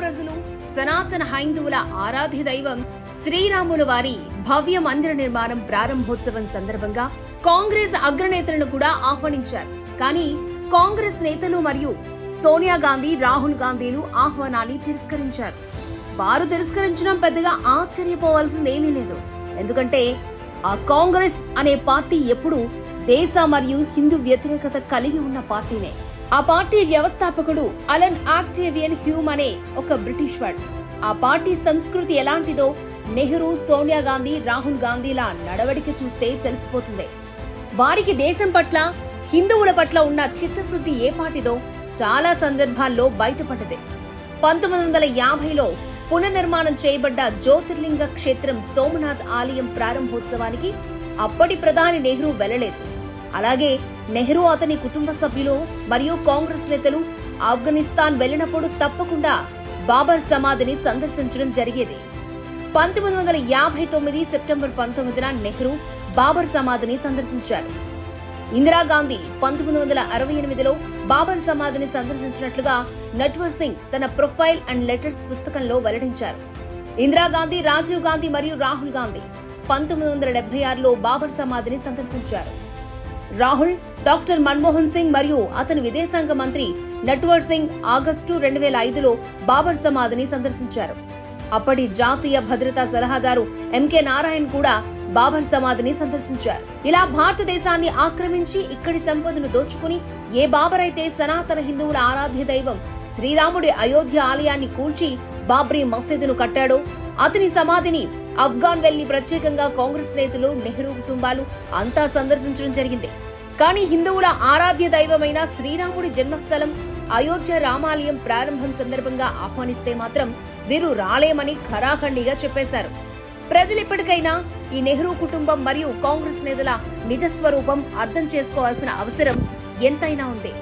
ప్రజలు సనాతన హైందువుల ఆరాధ్య దైవం శ్రీరాముల వారి భవ్య మందిర నిర్మాణం ప్రారంభోత్సవం సందర్భంగా కాంగ్రెస్ అగ్రనేతలను కూడా ఆహ్వానించారు. కానీ కాంగ్రెస్ నేతలు మరియు సోనియా గాంధీ రాహుల్ గాంధీలు ఆహ్వానాన్ని తిరస్కరించారు. వారు తిరస్కరించడం పెద్దగా ఆశ్చర్యపోవాల్సిందేమీ లేదు. ఎందుకంటే ఆ కాంగ్రెస్ అనే పార్టీ ఎప్పుడూ దేశ మరియు హిందూ వ్యతిరేకత కలిగి ఉన్న పార్టీనే. ఆ పార్టీ వ్యవస్థాపకుడు అలన్ ఆక్టేవియన్ హ్యూమ్ అనే ఒక బ్రిటిష్ వాడు ఆ పార్టీ సంస్కృతి ఎలాంటిదో నెహ్రూ సోనియా గాంధీ రాహుల్ గాంధీల నడవడిక చూస్తే తెలిసిపోతుంది. వారికి దేశం పట్ల హిందువుల పట్ల ఉన్న చిత్తశుద్ధి ఏ పాటిదో చాలా సందర్భాల్లో బయటపడ్డది. పంతొమ్మిది వందల యాభైలో పునర్నిర్మాణం చేయబడ్డ జ్యోతిర్లింగ క్షేత్రం సోమనాథ్ ఆలయం ప్రారంభోత్సవానికి అప్పటి ప్రధాని నెహ్రూ వెళ్ళలేదు అలాగే నెహ్రూ అతని కుటుంబ సభ్యులు మరియు కాంగ్రెస్ నేతలు ఆఫ్ఘనిస్తాన్ వెళ్ళినప్పుడు తప్పకుండా బాబర్ సమాధిని సందర్శించడం జరిగేది. పంతొమ్మిది వందల యాభై తొమ్మిది సెప్టెంబర్ పంతొమ్మిదిన నెహ్రూ బాబర్ సమాధిని సందర్శించారు. ఇందిరాగాంధీ పంతొమ్మిది వందల అరవై ఎనిమిదిలో బాబర్ సమాధిని సందర్శించినట్లుగా నట్వర్ సింగ్ తన ప్రొఫైల్ అండ్ లెటర్స్ పుస్తకంలో వెల్లడించారు. ఇందిరాగాంధీ రాజీవ్ గాంధీ మరియు రాహుల్ గాంధీ పంతొమ్మిది వందల డెబ్బై ఆరులో బాబర్ సమాధిని సందర్శించారు. రాహుల్ డాక్టర్ మన్మోహన్ సింగ్ మరియు అతని విదేశాంగ మంత్రి నట్వర్ సింగ్ ఆగస్టు రెండు వేల ఐదులో బాబర్ సమాధిని సందర్శించారు. అప్పటి జాతీయ భద్రతా సలహాదారు ఎంకే నారాయణ్ కూడా బాబర్ సమాధిని సందర్శించారు. ఇలా భారతదేశాన్ని ఆక్రమించి ఇక్కడి సంపదను దోచుకుని ఏ బాబర్ అయితే సనాతన హిందువుల ఆరాధ్య దైవం శ్రీరాముడి అయోధ్య ఆలయాన్ని కూల్చి బాబ్రీ మసీదును కట్టాడో అతని సమాధిని ఆఫ్ఘాన్ వెళ్ళి ప్రత్యేకంగా కాంగ్రెస్ నేతలు నెహ్రూ కుటుంబాలు అంతా సందర్శించడం జరిగింది. కానీ హిందువుల ఆరాధ్య దైవమైన శ్రీరాముడి జన్మస్థలం అయోధ్య రామాలయం ప్రారంభం సందర్భంగా ఆహ్వానిస్తే మాత్రం వీరు రాలేమని ఖరాఖండిగా చెప్పేశారు. ప్రజలు ఇప్పటికైనా ఈ నెహ్రూ కుటుంబం మరియు కాంగ్రెస్ నేతల నిజస్వరూపం అర్థం చేసుకోవాల్సిన అవసరం ఎంతైనా ఉంది.